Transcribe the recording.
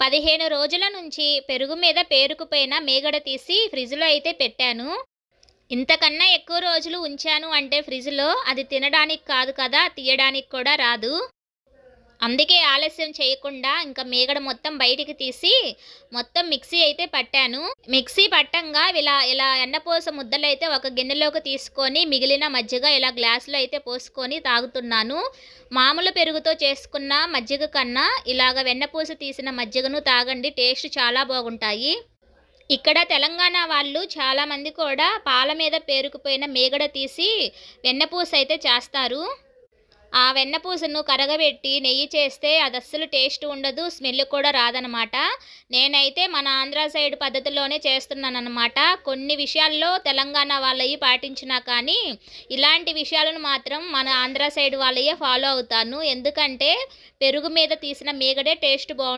పదిహేను రోజుల నుంచి పెరుగు మీద పేరుకుపోయిన మేగడ తీసి ఫ్రిడ్జ్లో అయితే పెట్టాను. ఇంతకన్నా ఎక్కువ రోజులు ఉంచాను అంటే ఫ్రిడ్జ్లో అది తినడానికి కాదు కదా తీయడానికి కూడా రాదు. అందుకే ఆలస్యం చేయకుండా ఇంకా మేగడ మొత్తం బయటికి తీసి మొత్తం మిక్సీ అయితే పట్టాను. మిక్సీ పట్టంగా ఇలా ఇలా ఎండపోస ముద్దలు అయితే ఒక గిన్నెలోకి తీసుకొని మిగిలిన మజ్జిగ ఇలా గ్లాసులో అయితే పోసుకొని తాగుతున్నాను. మామూలు పెరుగుతో చేసుకున్న మజ్జిగ కన్నా ఇలాగ వెన్నపూస తీసిన మజ్జిగను తాగండి టేస్ట్ చాలా బాగుంటాయి. ఇక్కడ తెలంగాణ వాళ్ళు చాలామంది కూడా పాల మీద పేరుకుపోయిన మేగడ తీసి వెన్నపూస అయితే చేస్తారు. ఆ వెన్నపూసను కరగబెట్టి నెయ్యి చేస్తే అది అస్సలు టేస్ట్ ఉండదు స్మెల్ కూడా రాదనమాట నేనైతే మన ఆంధ్ర సైడ్ పద్ధతిలోనే చేస్తున్నాను అనమాట కొన్ని విషయాల్లో తెలంగాణ వాళ్ళవి పాటించినా కానీ ఇలాంటి విషయాలను మాత్రం మన ఆంధ్ర సైడ్ వాళ్ళయే ఫాలో అవుతాను. ఎందుకంటే పెరుగు మీద తీసిన మీగడే టేస్ట్ బాగు